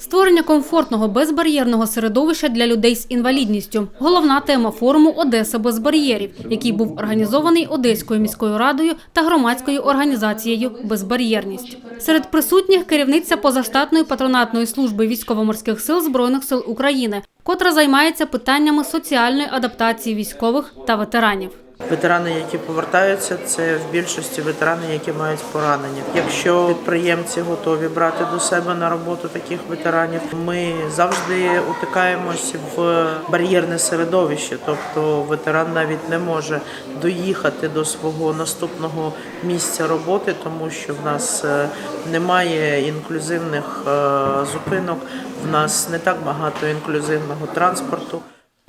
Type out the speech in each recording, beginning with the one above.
Створення комфортного безбар'єрного середовища для людей з інвалідністю – головна тема форуму Одеса без бар'єрів, який був організований Одеською міською радою та громадською організацією Безбар'єрність. Серед присутніх керівниця позаштатної патронатної служби військово-морських сил Збройних сил України, котра займається питаннями соціальної адаптації військових та ветеранів. Ветерани, які повертаються, це в більшості ветерани, які мають поранення. Якщо підприємці готові брати до себе на роботу таких ветеранів, ми завжди утикаємось в бар'єрне середовище. Тобто ветеран навіть не може доїхати до свого наступного місця роботи, тому що в нас е, немає інклюзивних е, зупинок, в нас не так багато інклюзивного транспорту.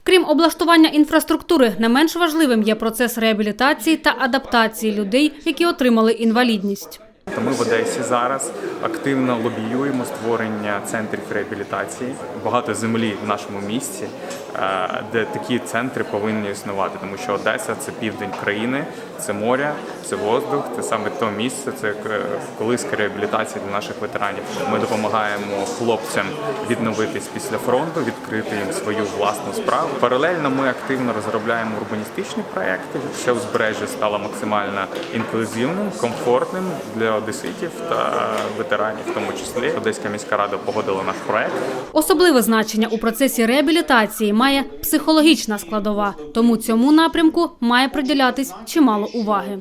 Крім облаштування інфраструктури, не менш важливим є процес реабілітації та адаптації людей, які отримали інвалідність. Ми в Одесі зараз активно лобіюємо створення центрів реабілітації. Багато землі в нашому місті, е, де такі центри повинні існувати, тому що Одеса це південь країни, це море, це воздух, це саме то місце, це е, колиска реабілітації для наших ветеранів. Ми допомагаємо хлопцям відновитись після фронту, відкрити їм свою власну справу. Паралельно ми активно розробляємо урбаністичні проекти. Все узбережжя стало максимально інклюзивним, комфортним для одеситів та ветеранів, в тому числі. Одеська міська рада погодила наш проект. Особливе значення у процесі реабілітації має психологічна складова, тому цьому напрямку має приділятись чимало уваги.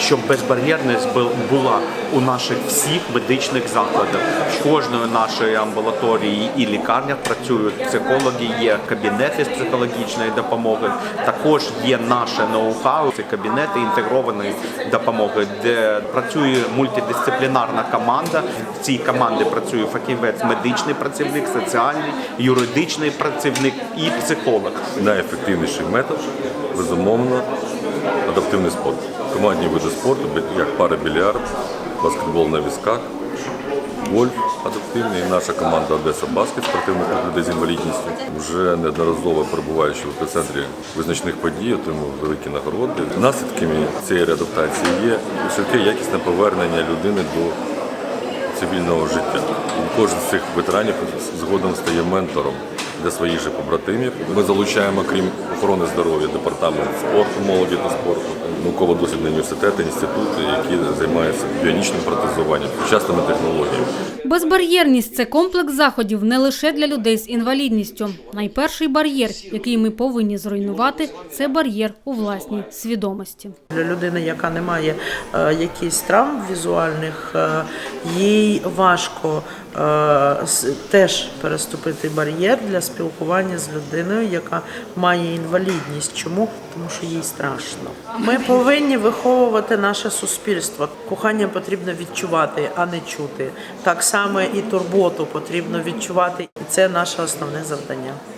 Щоб безбар'єрність бу- була у наших всіх медичних закладах. В кожної нашої амбулаторії і лікарнях працюють психологи, є кабінети з психологічної допомоги. Також є наше ноу-хау, це кабінети інтегрованої допомоги, де працює мультидисциплінарна команда. В цій команді працює фахівець, медичний працівник, соціальний, юридичний працівник і психолог. найефективніший метод, безумовно, адаптивний спорт. Командні види спорту, як парабільярд, баскетбол на візках, гольф адаптивний. І наша команда Одеса Баскет, спортивний клуб людей з інвалідністю, вже неодноразово перебуваючи в епіцентрі визначних подій, отримав великі нагороди. Наслідками цієї реадаптації є швидке якісне повернення людини до цивільного життя. І Кожен з цих ветеранів згодом стає ментором для своїх же побратимів. Ми залучаємо, крім охорони здоров'я, департамент спорту, молоді та спорту, науково-дослідні університети, інститути, які займаються біонічним протезуванням, сучасними технологіями. Безбар'єрність це комплекс заходів не лише для людей з інвалідністю. Найперший бар'єр, який ми повинні зруйнувати, це бар'єр у власній свідомості. Для людини, яка не має е, якихось травм візуальних, е, їй важко теж переступити бар'єр для спілкування з людиною, яка має інвалідність. Чому? Тому що їй страшно. Ми повинні виховувати наше суспільство. Кохання потрібно відчувати, а не чути. Так само і турботу потрібно відчувати. І це наше основне завдання.